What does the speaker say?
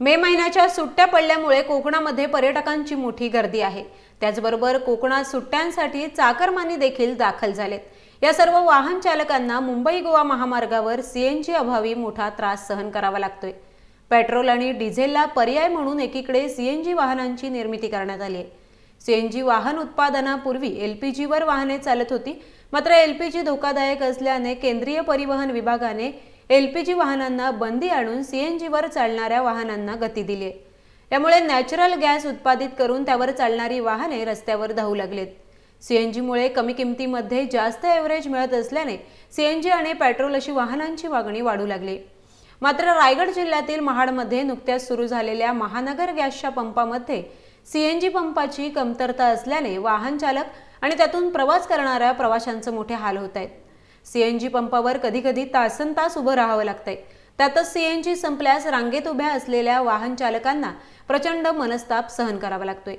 मे महिन्याच्या सुट्ट्या पडल्यामुळे कोकणामध्ये पर्यटकांची मोठी गर्दी आहे. त्याचबरोबर कोकणात सुट्ट्यांसाठी चाकरमानी देखील दाखल झालेत. या सर्व वाहन चालकांना मुंबई गोवा महामार्गावर सीएनजी अभावी मोठा त्रास सहन करावा लागतोय. पेट्रोल आणि डिझेलला पर्याय म्हणून एकीकडे सीएनजी वाहनांची निर्मिती करण्यात आली आहे. सीएनजी वाहन उत्पादनापूर्वी एलपीजीवर वाहने चालत होती मात्र एलपीजी धोकादायक असल्याने केंद्रीय परिवहन विभागाने एल पी जी वाहनांना बंदी आणून सी एन जीवर चालणाऱ्या वाहनांना गती दिली आहे यामुळे नॅचरल गॅस उत्पादित करून त्यावर चालणारी वाहने रस्त्यावर धावू लागलेत. सीएनजीमुळे कमी किमतीमध्ये जास्त एव्हरेज मिळत असल्याने सीएनजी आणि पेट्रोल अशी वाहनांची मागणी वाढू लागली. मात्र रायगड जिल्ह्यातील महाडमध्ये नुकत्याच सुरू झालेल्या महानगर गॅसच्या पंपामध्ये सीएनजी पंपाची कमतरता असल्याने वाहन चालक आणि त्यातून प्रवास करणाऱ्या प्रवाशांचे मोठे हाल होत आहेत. सीएनजी पंपावर कधी कधी तासन तास उभं राहावं लागतंय. त्यातच सीएनजी संपल्यास रांगेत उभ्या असलेल्या वाहन चालकांना प्रचंड मनस्ताप सहन करावा लागतोय.